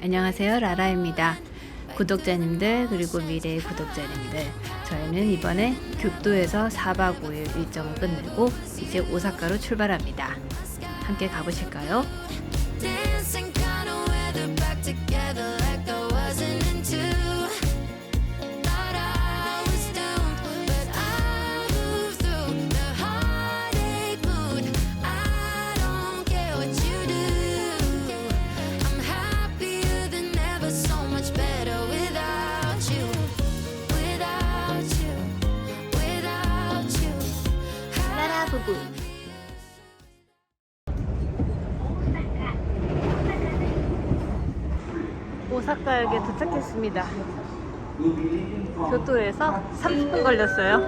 안녕하세요. 라라입니다. 구독자님들 그리고 미래의 구독자님들 저희는 이번에 교토에서 4박 5일 일정을 끝내고 이제 오사카로 출발합니다. 함께 가보실까요? 오사카역에 도착했습니다. 교토에서 30분 걸렸어요.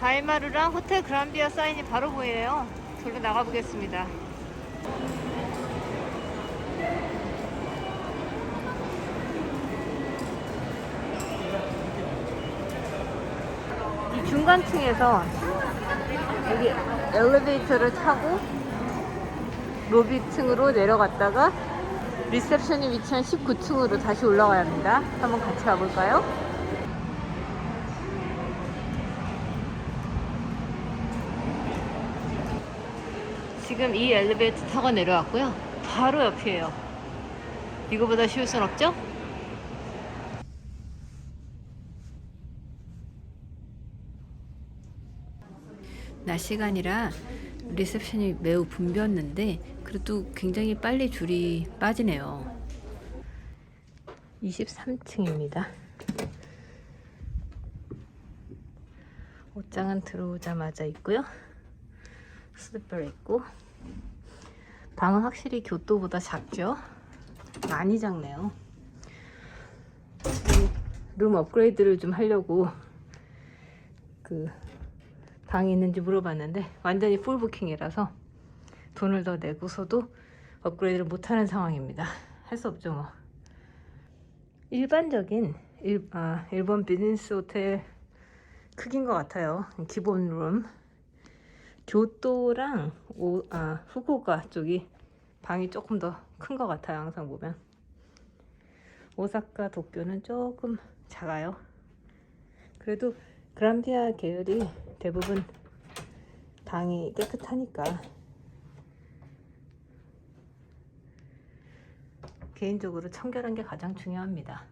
다이마루랑 호텔 그란비아 사인이 바로 보이네요. 저로 나가보겠습니다. 이 중간층에서 여기 엘리베이터를 타고 로비층으로 내려갔다가 리셉션이 위치한 19층으로 다시 올라가야 합니다. 한번 같이 가볼까요? 지금 이 엘리베이터 타고 내려왔고요. 바로 옆이에요. 이거보다 쉬울 순 없죠? 낮 시간이라 리셉션이 매우 붐볐는데 그래도 굉장히 빨리 줄이 빠지네요. 23층입니다. 옷장은 들어오자마자 있고요. 슬리퍼 있고 방은 확실히 교토보다 작죠? 많이 작네요. 룸 업그레이드를 좀 하려고 그 방이 있는지 물어봤는데 완전히 풀 부킹이라서 돈을 더 내고서도 업그레이드를 못하는 상황입니다. 할 수 없죠 뭐. 일반적인 일, 아, 일본 비즈니스 호텔 크기인 것 같아요. 기본 룸. 교토랑 오, 아, 후쿠오카 쪽이 방이 조금 더 큰 것 같아요. 항상 보면. 오사카, 도쿄는 조금 작아요. 그래도 그란비아 계열이 대부분 방이 깨끗하니까 개인적으로 청결한 게 가장 중요합니다.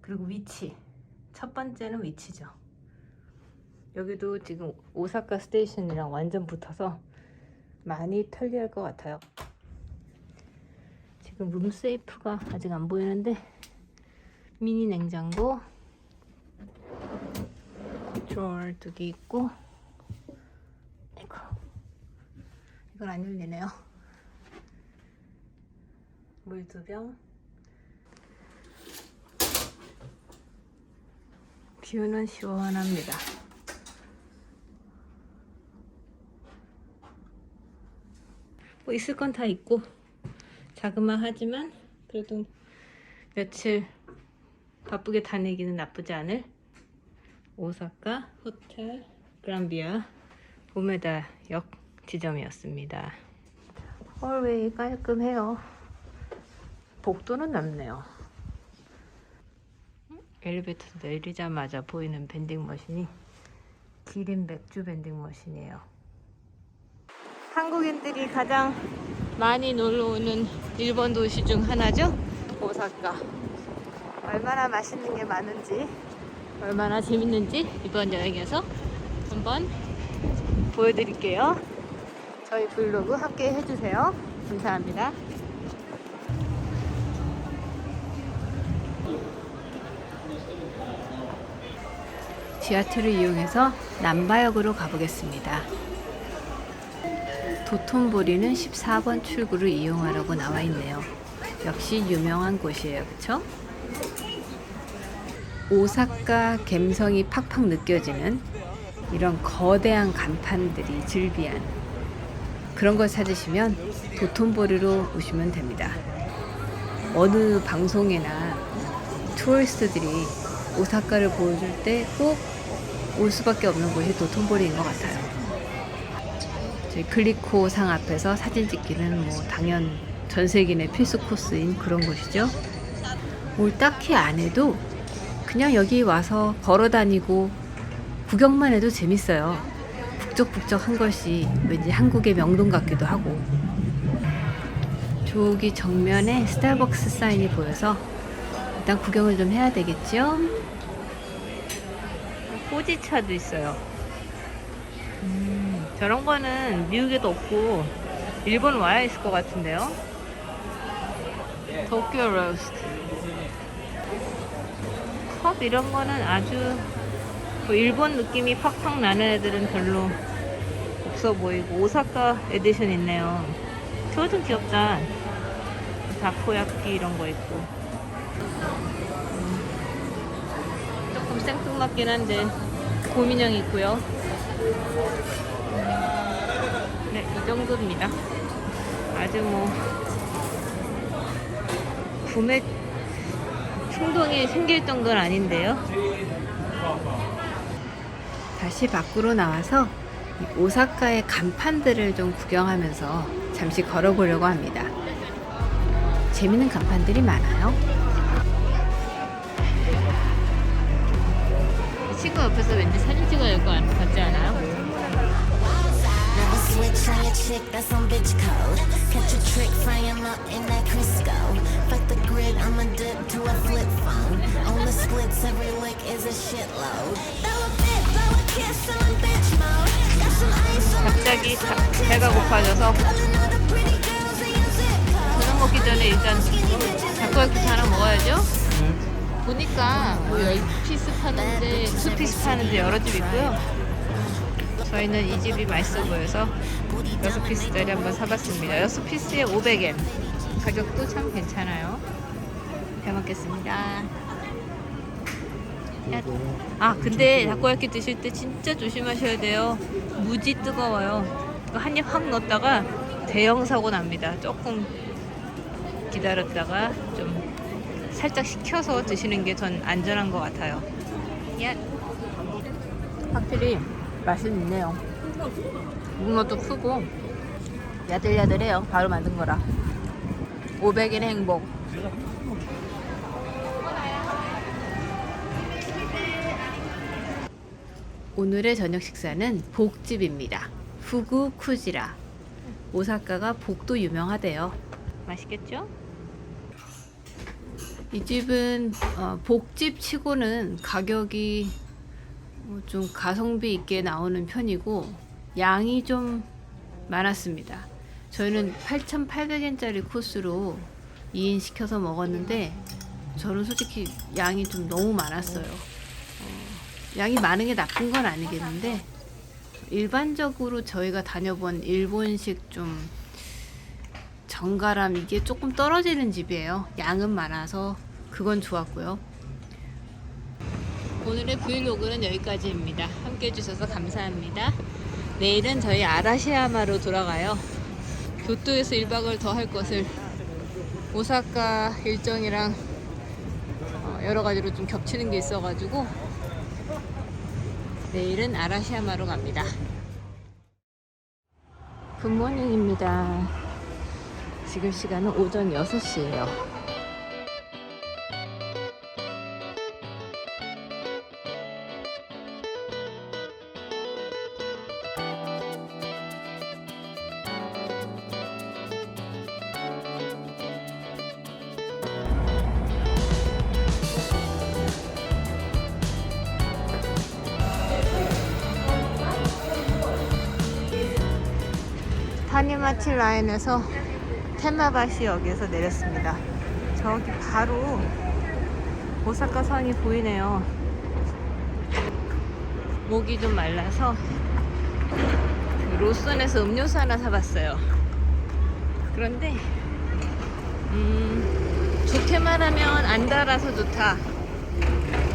그리고 위치. 첫 번째는 위치죠. 여기도 지금 오사카 스테이션이랑 완전 붙어서 많이 편리할 것 같아요. 지금 룸세이프가 아직 안 보이는데 미니 냉장고 드로어 두개 있고 이거 이건 안 열리네요 물 두 병 뷰는 시원합니다 뭐 있을 건 다 있고 자그마하지만 그래도 며칠 바쁘게 다니기는 나쁘지 않을 오사카 호텔 그란비아 오메다 역 지점이었습니다. 홀웨이 깔끔해요. 복도는 넓네요. 엘리베이터 내리자마자 보이는 밴딩 머신이 기린 맥주 밴딩 머신이에요. 한국인들이 가장 많이 놀러 오는 일본 도시 중 하나죠? 오사카. 얼마나 맛있는 게 많은지 얼마나 재밌는지 이번 여행에서 한번 보여드릴게요. 저희 브이로그 함께 해주세요. 감사합니다. 지하철을 이용해서 남바역으로 가보겠습니다. 도톤보리는 14번 출구를 이용하라고 나와 있네요. 역시 유명한 곳이에요. 그쵸? 오사카 감성이 팍팍 느껴지는 이런 거대한 간판들이 즐비한 그런 걸 찾으시면 도톤보리로 오시면 됩니다. 어느 방송이나 투어리스트들이 오사카를 보여줄 때 꼭 올 수밖에 없는 곳이 도톤보리인 것 같아요. 클리코 상 앞에서 사진 찍기는 뭐 당연 전 세계인의 필수 코스인 그런 곳이죠. 뭘 딱히 안 해도 그냥 여기 와서 걸어 다니고 구경만 해도 재밌어요. 북적북적한 것이 왠지 한국의 명동 같기도 하고. 저기 정면에 스타벅스 사인이 보여서 일단 구경을 좀 해야 되겠죠? 호지차도 있어요. 음, 저런 거는 미국에도 없고 일본 와야 있을 것 같은데요. 도쿄 로스트. 컵 이런 거는 아주 뭐 일본 느낌이 팍팍 나는 애들은 별로 없어 보이고 오사카 에디션 있네요. 저것도 귀엽다. 다코야끼 이런 거 있고. 음, 조금 생뚱맞긴 한데 고민형이 있고요. 네, 이 정도입니다. 아주 뭐 구매 충동이 생길 정도는 아닌데요. 다시 밖으로 나와서 이 오사카의 간판들을 좀 구경하면서 잠시 걸어보려고 합니다. 재밌는 간판들이 많아요. 친구 옆에서 왠지 사진 찍어야 될 것 같지 않아요? Never switch on your chick, that's on bitch code. Catch a trick, fry 'em up in that Crisco. Fuck the grid, I'ma dip to a flip phone. On the splits, every lick is a shitload. Throw a bit, blow a kiss, I'm in bitch mode. Got some ice on my 갑자기 가- 배가 고파져서. 저녁 먹기 전에 일단 닭고기부터 하나 먹어야죠. 보니까 뭐 10피스 파는데 2피스 파는데 여러 집 있고요. 저희는 이 집이 맛있어 보여서 6피스짜리 한번 사봤습니다. 6피스에 500엔. 가격도 참 괜찮아요. 잘 먹겠습니다. 야. 아 근데 닭고야끼 드실 때 진짜 조심하셔야 돼요. 무지 뜨거워요. 한 입 확 넣었다가 대형 사고 납니다. 조금 기다렸다가 좀 살짝 식혀서 드시는 게 전 안전한 것 같아요. 야. 확실히 맛은 있네요. 문어도 크고 야들야들해요. 바로 만든 거라. 500엔 행복. 오늘의 저녁 식사는 복집입니다. 후구 쿠지라. 오사카가 복도 유명하대요. 맛있겠죠? 이 집은 어, 복집 치고는 가격이 어, 좀 가성비 있게 나오는 편이고 양이 좀 많았습니다. 저희는 8,800엔짜리 코스로 2인 시켜서 먹었는데 저는 솔직히 양이 좀 너무 많았어요. 어, 양이 많은 게 나쁜 건 아니겠는데 일반적으로 저희가 다녀본 일본식 좀 정갈함 이게 조금 떨어지는 집이에요. 양은 많아서 그건 좋았고요. 오늘의 브이로그는 여기까지입니다. 함께 해주셔서 감사합니다. 내일은 저희 아라시야마로 돌아가요. 교토에서 1박을 더 할 것을 오사카 일정이랑 어, 여러 가지로 좀 겹치는 게 있어가지고 내일은 아라시야마로 갑니다. 굿모닝입니다. 지금 시간은 오전 6시예요. 타니마치 라인에서 테마바시역에서 내렸습니다. 저기 바로 오사카 선이 보이네요. 목이 좀 말라서 로슨에서 음료수 하나 사봤어요. 그런데 음, 좋게 말하면 안 달아서 좋다.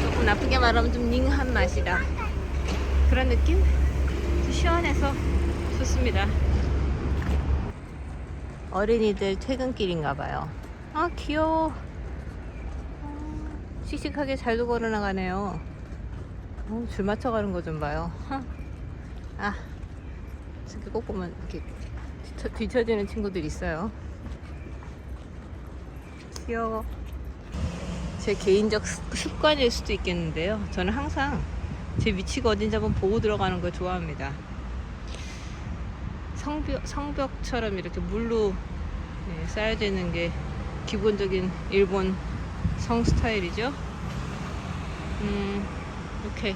조금 나쁘게 말하면 좀 닝한 맛이다. 그런 느낌? 시원해서 좋습니다. 어린이들 퇴근길인가 봐요. 아 귀여워. 어, 씩씩하게 잘도 걸어나가네요. 어, 줄 맞춰가는 거 좀 봐요. 아 이렇게 꼭 보면 이렇게 뒤처, 뒤처지는 친구들 있어요. 귀여워. 제 개인적 습- 습관일 수도 있겠는데요. 저는 항상 제 위치가 어딘지 한번 보고 들어가는 걸 좋아합니다. 성벽, 성벽처럼 이렇게 물로 네, 쌓여져 있는 게 기본적인 일본 성 스타일이죠. 음, 이렇게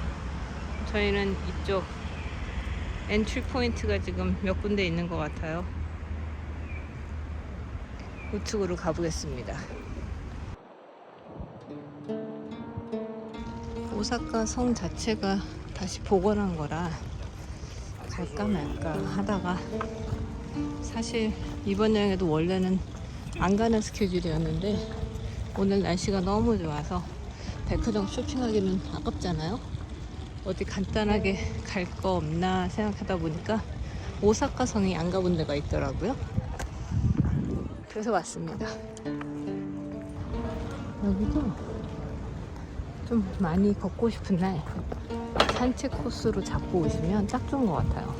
저희는 이쪽 엔트리 포인트가 지금 몇 군데 있는 것 같아요. 우측으로 가보겠습니다. 오사카 성 자체가 다시 복원한 거라 갈까 말까 하다가 사실 이번 여행에도 원래는 안 가는 스케줄이었는데 오늘 날씨가 너무 좋아서 백화점 쇼핑하기는 아깝잖아요. 어디 간단하게 갈 거 없나 생각하다 보니까 오사카 성이 안 가본 데가 있더라고요. 그래서 왔습니다. 여기도 좀 많이 걷고 싶은 날 산책 코스로 잡고 오시면 딱 좋은 것 같아요.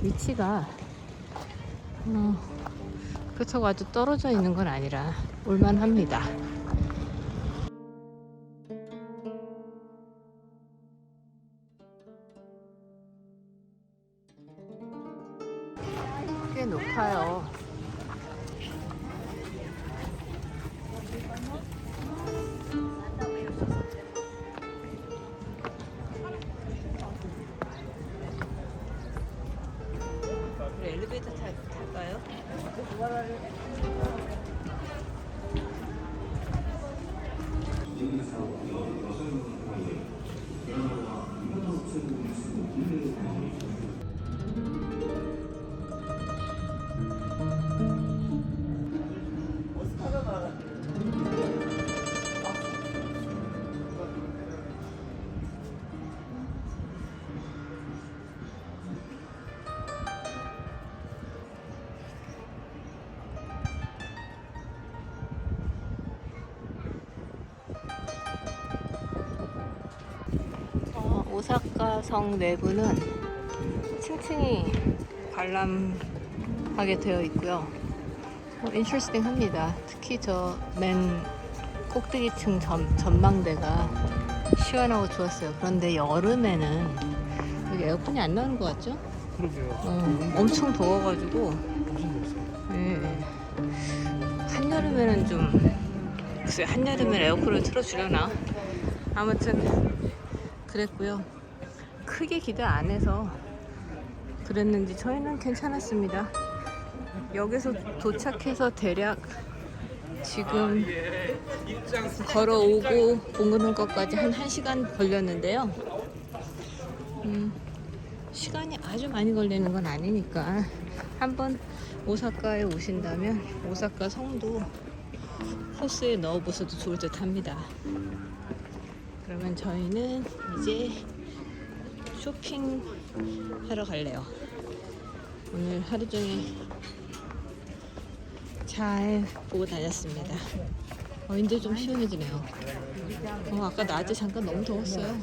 위치가 어, 그렇다고 아주 떨어져 있는 건 아니라 올만합니다. すいません。 오사카 성 내부는 층층이 관람하게 되어 있고요. 어, 인트레스팅 합니다. 특히 저 맨 꼭대기층 전, 전망대가 시원하고 좋았어요. 그런데 여름에는 여기 에어컨이 안 나오는 것 같죠? 그러게요. 어, 엄청 더워가지고? 예. 한여름에는 좀 글쎄 한여름엔 에어컨을 틀어주려나 아무튼 그랬고요. 크게 기대 안 해서 그랬는지 저희는 괜찮았습니다. 여기서 도착해서 대략 지금 걸어오고 봉그는 것까지 한 1시간 걸렸는데요. 음, 시간이 아주 많이 걸리는 건 아니니까 한번 오사카에 오신다면 오사카 성도 코스에 넣어보셔도 좋을 듯 합니다. 그러면 저희는 이제 쇼핑 하러 갈래요. 오늘 하루 종일 잘 보고 다녔습니다. 어, 인도 좀 시원해지네요. 어, 아까 낮에 잠깐 너무 더웠어요.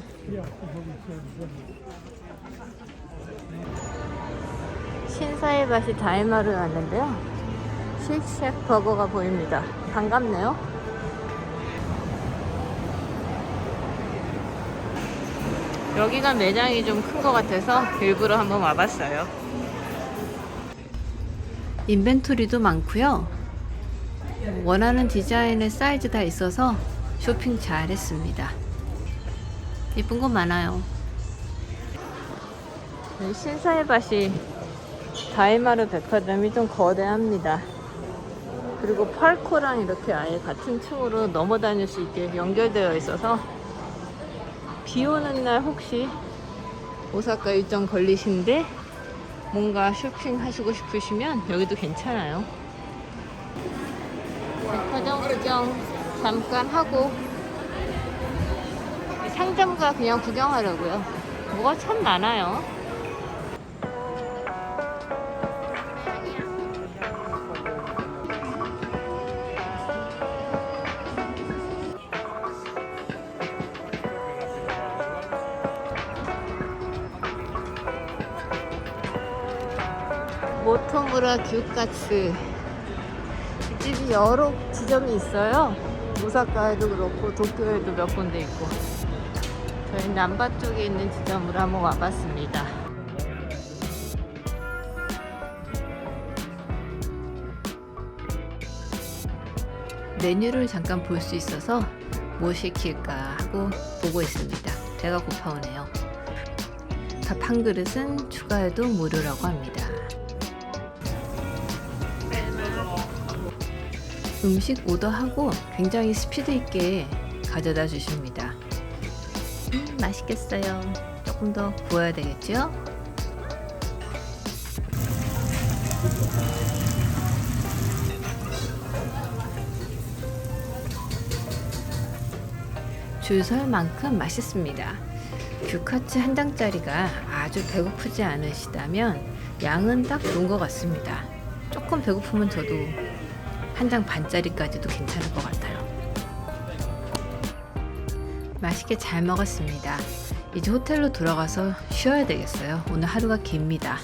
신사의 밭이 다이마를 왔는데요. 쉑쉑 버거가 보입니다. 반갑네요. 여기가 매장이 좀 큰 것 같아서 일부러 한번 와봤어요. 인벤토리도 많고요. 원하는 디자인의 사이즈 다 있어서 쇼핑 잘 했습니다. 예쁜 거 많아요. 네, 신사의 밭이 다이마르 백화점이 좀 거대합니다. 그리고 팔코랑 이렇게 아예 같은 층으로 넘어 다닐 수 있게 연결되어 있어서 비 오는 날 혹시 오사카 일정 걸리신데 뭔가 쇼핑 하시고 싶으시면 여기도 괜찮아요. 백화점 구경 잠깐 하고 상점가 그냥 구경하려고요. 뭐가 참 많아요. 모토무라 규가츠 맛집이 여러 지점이 있어요. 오사카에도 그렇고 도쿄에도 몇 군데 있고. 저희 남바 쪽에 있는 지점으로 한번 와봤습니다. 메뉴를 잠깐 볼 수 있어서 뭐 시킬까 하고 보고 있습니다. 배가 고파오네요. 밥 한 그릇은 추가해도 무료라고 합니다. 음식 오더하고 굉장히 스피드 있게 가져다 주십니다. 음, 맛있겠어요. 조금 더 구워야 되겠죠? 줄설 만큼 맛있습니다. 규카츠 한 장짜리가 아주 배고프지 않으시다면 양은 딱 좋은 것 같습니다. 조금 배고프면 저도 한 장 반짜리까지도 괜찮을 것 같아요. 맛있게 잘 먹었습니다. 이제 호텔로 돌아가서 쉬어야 되겠어요. 오늘 하루가 깁니다.